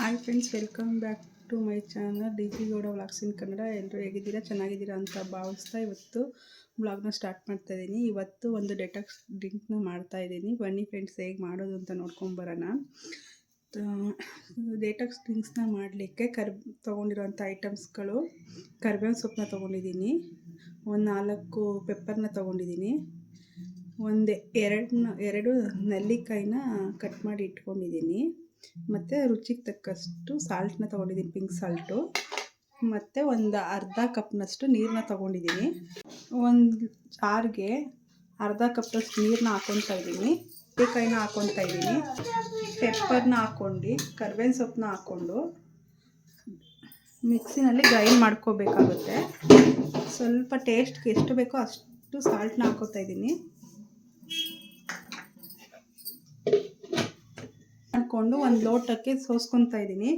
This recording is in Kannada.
Hi friends welcome back to my channel Gowda vlogs in Kannada ಎಲ್ಲರೂ ಹೇಗಿದ್ದೀರಾ? ಚೆನ್ನಾಗಿದ್ದೀರಾ ಅಂತ ಭಾವಿಸ್ತಾ ಇವತ್ತು ವ್ಲಾಗ್ನ ಸ್ಟಾರ್ಟ್ ಮಾಡ್ತಾ ಇದ್ದೀನಿ. ಇವತ್ತು ಒಂದು ಡೆಟಾಕ್ಸ್ ಡ್ರಿಂಕ್ನ ಮಾಡ್ತಾ ಇದ್ದೀನಿ. ಬನ್ನಿ ಫ್ರೆಂಡ್ಸ್ ಹೇಗೆ ಮಾಡೋದು ಅಂತ ನೋಡ್ಕೊಂಬರೋಣ ಡೆಟಾಕ್ಸ್ ಡ್ರಿಂಕ್ಸ್ನ ಮಾಡಲಿಕ್ಕೆ ಕರ್ ತೊಗೊಂಡಿರೋಂಥ ಐಟಮ್ಸ್ಗಳು ಕರ್ಬೇವಿನ ಸೊಪ್ಪನ್ನ ತೊಗೊಂಡಿದ್ದೀನಿ. ಒಂದು ನಾಲ್ಕು ಪೆಪ್ಪರ್ನ ತೊಗೊಂಡಿದ್ದೀನಿ. ಒಂದು ಎರಡು ಎರಡು ನೆಲ್ಲಿಕಾಯಿನ ಕಟ್ ಮಾಡಿ ಇಟ್ಕೊಂಡಿದ್ದೀನಿ. ಮತ್ತು ರುಚಿಗೆ ತಕ್ಕಷ್ಟು ಸಾಲ್ಟನ್ನ ತೊಗೊಂಡಿದ್ದೀನಿ ಪಿಂಕ್ ಸಾಲ್ಟು ಮತ್ತು ಒಂದು ಅರ್ಧ ಕಪ್ನಷ್ಟು ನೀರನ್ನ ತೊಗೊಂಡಿದ್ದೀನಿ. ಒಂದು ಜಾರ್ಗೆ ಅರ್ಧ ಕಪ್ನಷ್ಟು ನೀರನ್ನ ಹಾಕ್ಕೊತಾ ಇದ್ದೀನಿ. ನೆಲ್ಲಿಕಾಯಿನ ಹಾಕ್ಕೊತಾ ಇದ್ದೀನಿ. ಪೆಪ್ಪರ್ನ ಹಾಕ್ಕೊಂಡು, ಕರ್ಬೇವಿನ ಸೊಪ್ಪನ್ನ ಹಾಕ್ಕೊಂಡು ಮಿಕ್ಸಿನಲ್ಲಿ ಗ್ರೈಂಡ್ ಮಾಡ್ಕೋಬೇಕಾಗುತ್ತೆ. ಸ್ವಲ್ಪ ಟೇಸ್ಟ್ಗೆ ಎಷ್ಟು ಬೇಕೋ ಅಷ್ಟು ಸಾಲ್ಟ್ನ ಹಾಕೋತಾ ಇದ್ದೀನಿ. ಕೊಂಡು ಒಂದು ಲೋಟಕ್ಕೆ ಸೋಸ್ಕೊತಾ ಇದ್ದೀನಿ.